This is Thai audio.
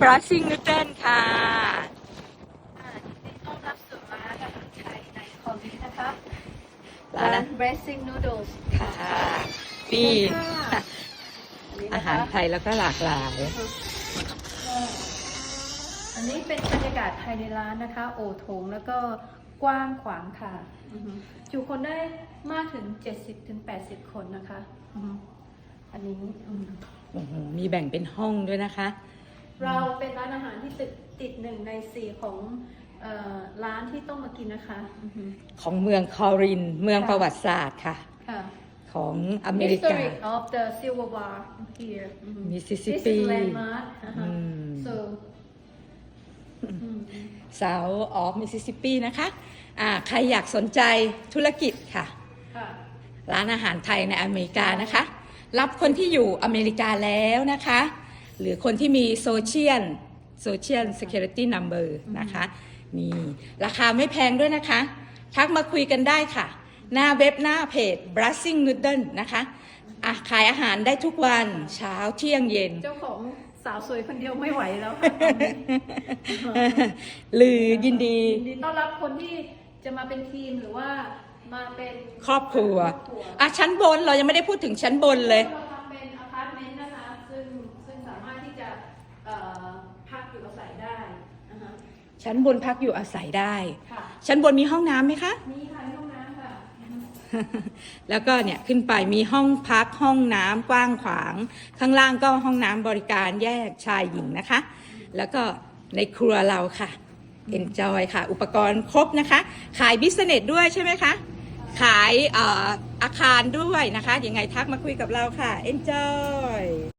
บรัชชิ่งนูเดิลค่ะอ่ายินดีต้อนรับสู่ร้านอาหารไทยในคอมมิวนะคะร้านร้าน Blessing Noodles ค่ะนี่ค่ะอันนี้อานะหารคะไทยแล้วก็หลากหลาย อันนี้เป็นบรรยากาศภายในร้านนะคะ โอโถงแล้วก็กว้างขวางค่ะอือฮึจุคนได้มากถึง 70-80ถึง80คนนะคะอือฮึอันนี้อืมโอ้โหมีแบ่งเป็นห้องด้วยนะคะ เราเป็นร้านอาหารที่ติดติดหนึ่งในสี่ของเอ่อร้านที่ต้องมากินนะคะอือฮึ ของเมืองคอริน เมืองประวัติศาสตร์ค่ะ ค่ะ ของอเมริกา History of the Silver Bar here อือฮึ Mississippi This is landmark อ่าฮะอืม so อืม South of Mississippi นะคะอ่าใครอยากสนใจธุรกิจค่ะ ค่ะ ร้านอาหารไทยในอเมริกานะคะ รับคนที่อยู่อเมริกาแล้วนะคะ หรือคนที่มีโซเชียลโซเชียล security number นะคะนี่ราคาไม่แพงด้วยนะคะ ทักมาคุยกันได้ค่ะ หน้าเว็บหน้าเพจ brushing noodle นะคะอะขายอาหารได้ทุกวันเช้าเที่ยงเย็น เจ้าของสาวสวยคนเดียวไม่ไหวแล้วค่ะตอนนี้หรือยินดี ยินดีต้อนรับคนที่จะมาเป็นทีมหรือว่ามาเป็นครอบครัวครอบครัวอะชั้นบนเรายังไม่ได้พูดถึงชั้นบนเลยเราทำเป็นอพาร์ตเมนต์นะคะ ซึ่งซึ่งสามารถที่จะเอ่อพักอยู่อาศัยได้นะคะ ชั้นบนพักอยู่อาศัยได้ค่ะชั้นบนมีห้องน้ำไหมคะนี่ค่ะห้องน้ำค่ะ แล้วก็เนี่ยขึ้นไปมีห้องพักห้องน้ำกว้างขวาง ข้างล่างก็ห้องน้ำบริการแยกชายหญิงนะคะ แล้วก็ในครัวเราค่ะ enjoy ค่ะ อุปกรณ์ครบนะคะ ขายบิสเนสด้วยใช่ไหมคะ ขายเอ่ออาคารด้วยนะคะ ยังไงทักมาคุยกับเราค่ะ enjoy